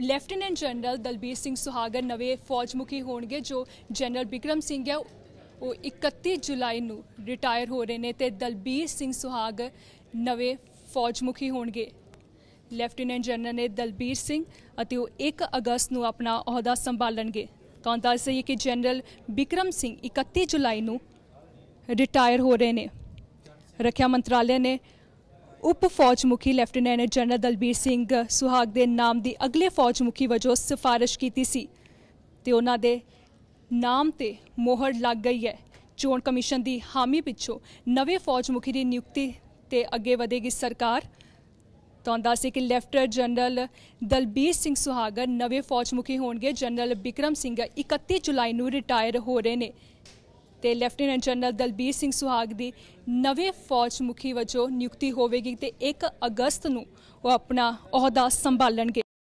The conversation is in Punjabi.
ਲੈਫਟੀਨੈਂਟ ਜਨਰਲ ਦਲਬੀਰ ਸਿੰਘ ਸੁਹਾਗਰ ਨਵੇਂ ਫੌਜ ਮੁਖੀ ਹੋਣਗੇ, ਜੋ ਜਨਰਲ ਬਿਕਰਮ ਸਿੰਘ ਹੈ, ਉਹ 31 ਜੁਲਾਈ ਨੂੰ ਰਿਟਾਇਰ ਹੋ ਰਹੇ ਨੇ ਤੇ ਦਲਬੀਰ ਸਿੰਘ ਸੁਹਾਗਰ ਨਵੇਂ ਫੌਜ ਮੁਖੀ ਹੋਣਗੇ। ਲੈਫਟੀਨੈਂਟ ਜਨਰਲ ਨੇ ਦਲਬੀਰ ਸਿੰਘ ਅਤੇ ਉਹ 1 ਅਗਸਤ ਨੂੰ ਆਪਣਾ ਅਹੁਦਾ ਸੰਭਾਲਣਗੇ। ਤਾਂ ਦੱਸ ਦਈਏ ਕਿ ਜਨਰਲ ਬਿਕਰਮ ਸਿੰਘ 31 ਜੁਲਾਈ ਨੂੰ ਰਿਟਾਇਰ ਹੋ ਰਹੇ ਨੇ। ਰੱਖਿਆ ਮੰਤਰਾਲੇ ਨੇ ਉਪ ਫੌਜ ਮੁਖੀ ਲੈਫਟੀਨੈਂਟ ਜਨਰਲ ਦਲਬੀਰ ਸਿੰਘ ਸੁਹਾਗ ਦੇ ਨਾਮ ਦੀ ਅਗਲੇ ਫੌਜ ਮੁਖੀ ਵਜੋਂ ਸਿਫਾਰਿਸ਼ ਕੀਤੀ ਸੀ ਤੇ ਉਹਨਾਂ ਦੇ ਨਾਮ ਤੇ ਮੋਹਰ ਲੱਗ ਗਈ ਹੈ। ਚੋਣ ਕਮਿਸ਼ਨ ਦੀ ਹਾਮੀ ਪਿੱਛੋਂ ਨਵੇਂ ਫੌਜ ਮੁਖੀ ਦੀ ਨਿਯੁਕਤੀ ਤੇ ਅੱਗੇ ਵਧੇਗੀ ਸਰਕਾਰ। ਤਾਂ ਦੱਸੇ ਕਿ ਲੈਫਟਰ ਜਨਰਲ ਦਲਬੀਰ ਸਿੰਘ ਸੁਹਾਗਰ ਨਵੇਂ ਫੌਜ ਮੁਖੀ ਹੋਣਗੇ। ਜਨਰਲ ਬਿਕਰਮ ਸਿੰਘ 31 ਜੁਲਾਈ ਨੂੰ ਰਿਟਾਇਰ ਹੋ ਰਹੇ ਨੇ। ਤੇ ਲੈਫਟੀਨੈਂਟ ਜਨਰਲ ਦਲਬੀਰ ਸਿੰਘ ਸੁਹਾਗ ਦੀ ਨਵੇਂ ਫੌਜ ਮੁਖੀ ਵਜੋਂ ਨਿਯੁਕਤੀ ਹੋਵੇਗੀ ਤੇ 1 ਅਗਸਤ ਨੂੰ ਉਹ ਆਪਣਾ ਅਹੁਦਾ ਸੰਭਾਲਣਗੇ।